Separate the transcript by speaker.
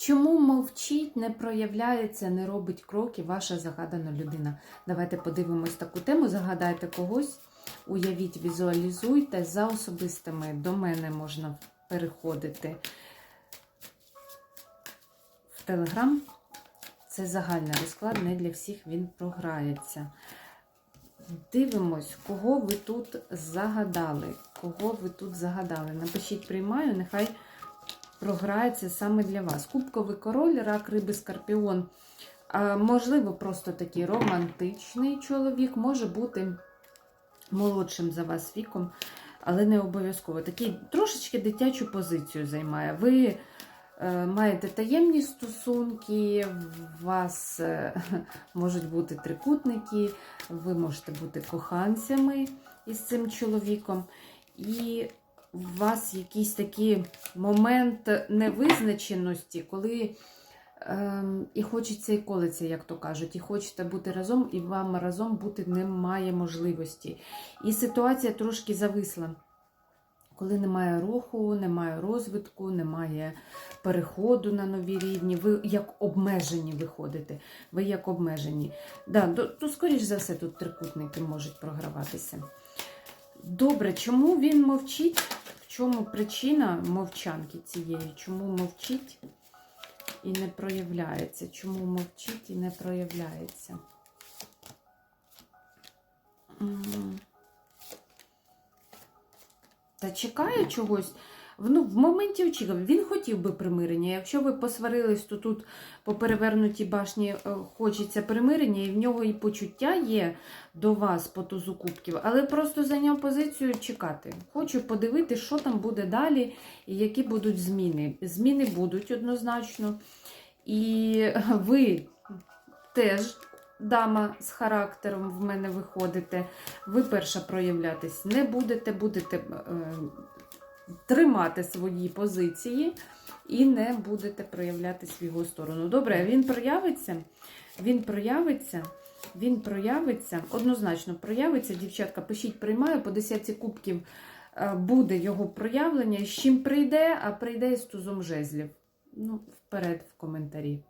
Speaker 1: Чому мовчить, не проявляється, не робить кроки ваша загадана людина? Давайте подивимось таку тему. Загадайте когось, уявіть, візуалізуйте. За особистими до мене можна переходити в Телеграм. Це загальний розклад, не для всіх він програється. Дивимось, кого ви тут загадали. Кого ви тут загадали. Напишіть приймаю, нехай програється саме для вас. Кубковий король, рак, риби, скорпіон. Можливо, просто такий романтичний чоловік, може бути молодшим за вас віком, але не обов'язково. Такий трошечки дитячу позицію займає. Ви е, маєте таємні стосунки, у вас е, можуть бути трикутники, ви можете бути коханцями із цим чоловіком. І у вас якийсь такий момент невизначеності, коли ем, і хочеться і колеться, як то кажуть, і хочете бути разом, і вам разом бути немає можливості. І ситуація трошки зависла. Коли немає руху, немає розвитку, немає переходу на нові рівні, ви як обмежені виходите. Ви як обмежені. Да, то, то, скоріш за все, тут трикутники можуть програватися. Добре, чому він мовчить? Чому причина мовчанки цієї? Чому мовчить і не проявляється? Чому мовчить і не проявляється? Та чекає чогось. Ну, в моменті очікував. Він хотів би примирення. Якщо ви посварились, то тут по перевернутій башні е, хочеться примирення, і в нього і почуття є до вас по тузу кубків, але просто зайняв позицію чекати. Хочу подивитися, що там буде далі і які будуть зміни. Зміни будуть однозначно. І ви теж. Дама з характером в мене виходите, ви перша проявлятись не будете, будете е, тримати свої позиції і не будете проявлятись в його сторону. Добре, він проявиться, він проявиться, він проявиться, однозначно проявиться. Дівчатка, пишіть, приймаю, по 10 кубків е, буде його проявлення. З чим прийде, а прийде з тузом жезлів. Ну, вперед в коментарі.